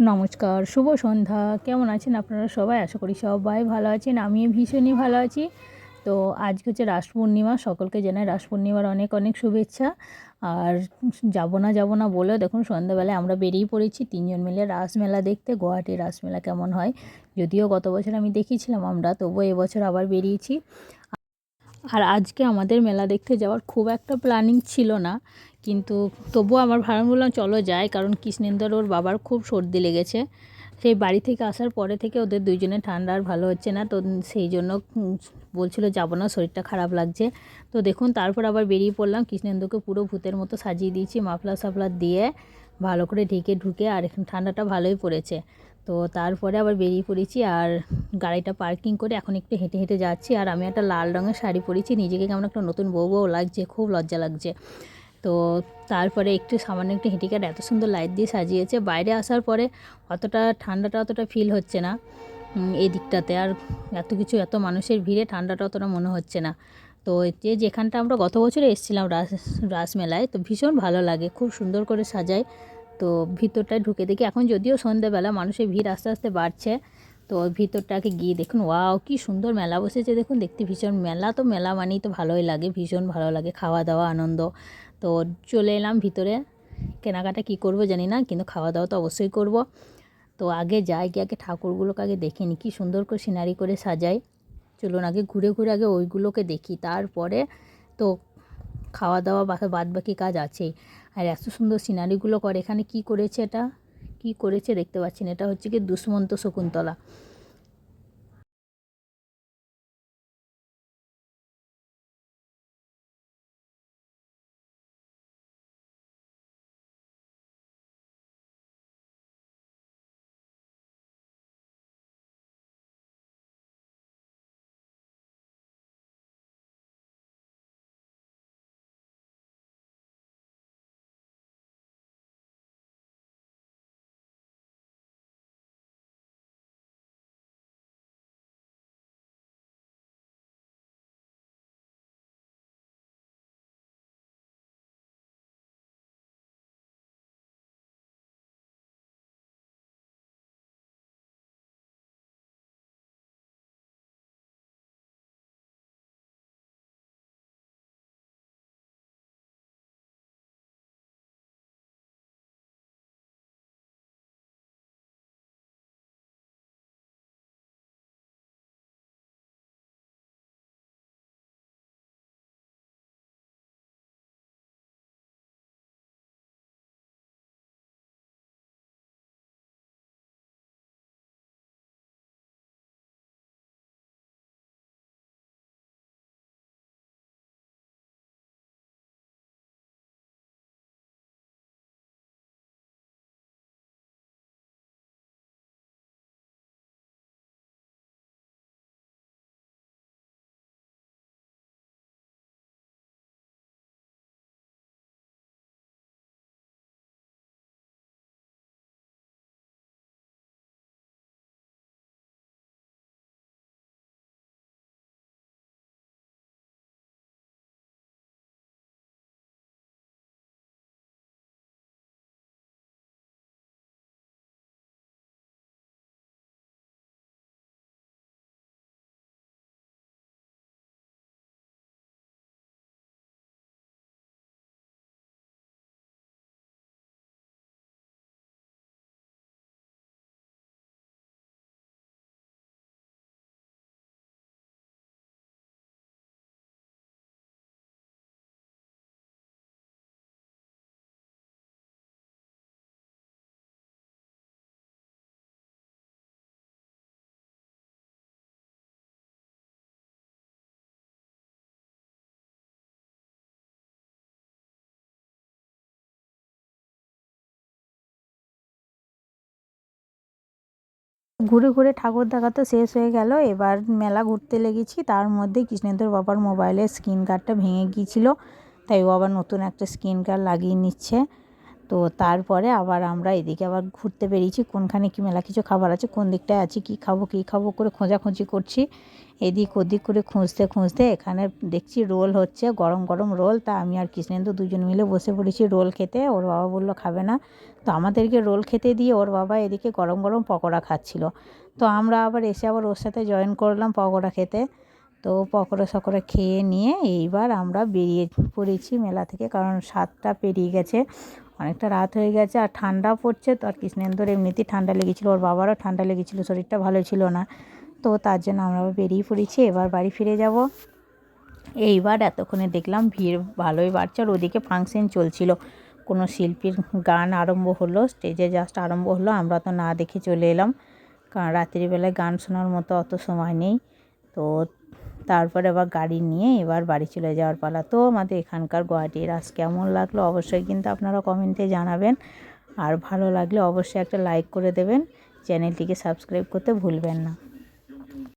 নমস্কার, শুভ সন্ধ্যা। কেমন আছেন আপনারা সবাই? আশা করি সবাই ভালো আছেন। আমি ভীষণই ভালো আছি। তো আজকে হচ্ছে রাস পূর্ণিমা, সকলকে জানাই রাস পূর্ণিমার অনেক অনেক শুভেচ্ছা। আর যাব না যাব না বলেও দেখুন সন্ধ্যাবেলায় আমরা বেরিয়ে পড়েছি। তিনজন মিলে রাসমেলা দেখতে, গুয়াহাটি রাসমেলা কেমন হয়? যদিও গত বছর আমি দেখিয়েছিলাম আমরা, তবুও এবছর আবার বেরিয়েছি। আর আজকে আমাদের মেলা দেখতে যাওয়ার খুব একটা প্ল্যানিং ছিল না, কিন্তু তবুও আমার ভাড়া বললাম চলো যাই, কারণ কৃষ্ণেন্দর ওর বাবার খুব সর্দি লেগেছে। সেই বাড়ি থেকে আসার পরে থেকে ওদের দুইজনে ঠান্ডা আর ভালো হচ্ছে না, তো সেই জন্য বলছিল যাব না, শরীরটা খারাপ লাগছে। তো দেখুন, তারপর আবার বেরিয়ে পড়লাম, কৃষ্ণেন্দুকে পুরো ভূতের মতো সাজিয়ে দিয়েছি মাফলা সাফলা দিয়ে ভালো করে ঢেকে ঢুকে, আর এখন ঠান্ডাটা ভালোই পড়েছে। তো তারপরে আবার বেরিয়ে পড়েছি আর গাড়িটা পার্কিং করে এখন একটু হেঁটে হেঁটে যাচ্ছি আর আমি একটা লাল রঙের শাড়ি পরেছি। নিজেকে কেমন একটা নতুন বউ বউ লাগছে, খুব লজ্জা লাগছে। তো তারপরে একটু সামান্য একটু হেঁটে কাট এত সুন্দর লাইট দিয়ে সাজিয়েছে। বাইরে আসার পরে অতটা ঠান্ডাটা অতটা ফিল হচ্ছে না এই দিকটাতে। আর এত কিছু, এত মানুষের ভিড়ে ঠান্ডাটা অতটা মনে হচ্ছে না। তো যে যেখানটা আমরা গত বছরে এসেছিলাম রাস, রাসমেলায়, তো ভীষণ ভালো লাগে। খুব সুন্দর করে সাজায়। তো ভিতরটায় ঢুকে দেখি এখন যদিও সন্ধ্যেবেলা মানুষের ভিড় আস্তে আস্তে বাড়ছে। তো ভিতরটাকে গিয়ে দেখুন, ওয়াও, কি সুন্দর মেলা বসেছে। দেখুন, দেখতে ভীষণ মেলা তো, মেলা মানেই তো ভালোই লাগে, ভীষণ ভালো লাগে খাওয়া দাওয়া আনন্দ। তো চলে এলাম ভিতরে, কেনাকাটা কি করব জানি না, কিন্তু খাওয়া দাওয়া তো অবশ্যই করব। তো আগে যাই, গিয়ে আগে ঠাকুরগুলোকে আগে দেখে নিই, কী সুন্দর করে সিনারি করে সাজাই। চলুন, আগে ঘুরে ঘুরে আগে ওইগুলোকে দেখি, তারপরে তো খাওয়া দাওয়া বাদ বাকি কাজ আছেই আর এত সুন্দর সিনারিগুলো করে, এখানে কি করেছে এটা? কি করেছে দেখতে পাচ্ছেন? এটা হচ্ছে কি দুষ্মন্ত শকুন্তলা। ঘুরে ঘুরে ঠাকুর দেখা তো শেষ হয়ে গেল। এবার মেলা ঘুরতে লেগেছি। তার মধ্যে কৃষ্ণেন্দুর বাবার মোবাইলের স্ক্রিন গার্ডটা ভেঙে গিয়েছিল। তাই ও আবার নতুন একটা স্ক্রিন গার্ড লাগিয়ে নিচ্ছে। তো তারপরে আবার আমরা এদিকে আবার ঘুরতে বেরিয়েছি, কোনখানে কি মেলা কিছু খাবার আছে, কোন দিকটায় আছে, কি খাব কি খাব করে খোঁজাখুঁজি করছি। এদিক ওদিক করে খুঁজতে খুঁজতে এখানে দেখছি রোল হচ্ছে, গরম গরম রোল। তা আমি আর কৃষ্ণেন্দু দুজন মিলে বসে পড়েছি রোল খেতে, ওর বাবা বলল খাবে না। তো আমাদেরকে রোল খেতে দিয়ে ওর বাবা এদিকে গরম গরম পকোড়া খাচ্ছিল। তো আমরা আবার এসে আবার ওর সাথে জয়েন করলাম পকোড়া খেতে। তো পকোড়া সকোড়া খেয়ে নিয়ে এইবার আমরা বেরিয়ে পড়েছি মেলা থেকে, কারণ সাতটা পেরিয়ে গেছে। অনেকটা রাত হয়ে গেছে আর ঠান্ডা পড়ছে তো আর কৃষ্ণেন্দুর এমনিতেই ঠান্ডা লেগেছিলো, ওর বাবারও ঠান্ডা লেগেছিলো, শরীরটা ভালো ছিল না। তো তার জন্য আমরা বেরিয়ে পড়েছি, এবার বাড়ি ফিরে যাব। এইবার এতক্ষণে দেখলাম ভিড় ভালোই বাড়ছে আর ওদিকে ফাংশন চলছিল। কোনো শিল্পীর গান আরম্ভ হলো স্টেজে জাস্ট আরম্ভ হলো, আমরা তো না দেখে চলে এলাম। কারণ রাত্রিবেলায় গান শোনার মতো অত সময় নেই। তো তারপরে আবার গাড়ি নিয়ে এবার বাড়ি চলে যাওয়ার পালা। তো আমাদের এখানকার গুয়াহাটি রাস কেমন লাগল অবশ্যই কিন্তু আপনারা কমেন্টে জানাবেন। আর ভালো লাগলে অবশ্যই একটা লাইক করে দেবেন। চ্যানেলটিকে সাবস্ক্রাইব করতে ভুলবেন না।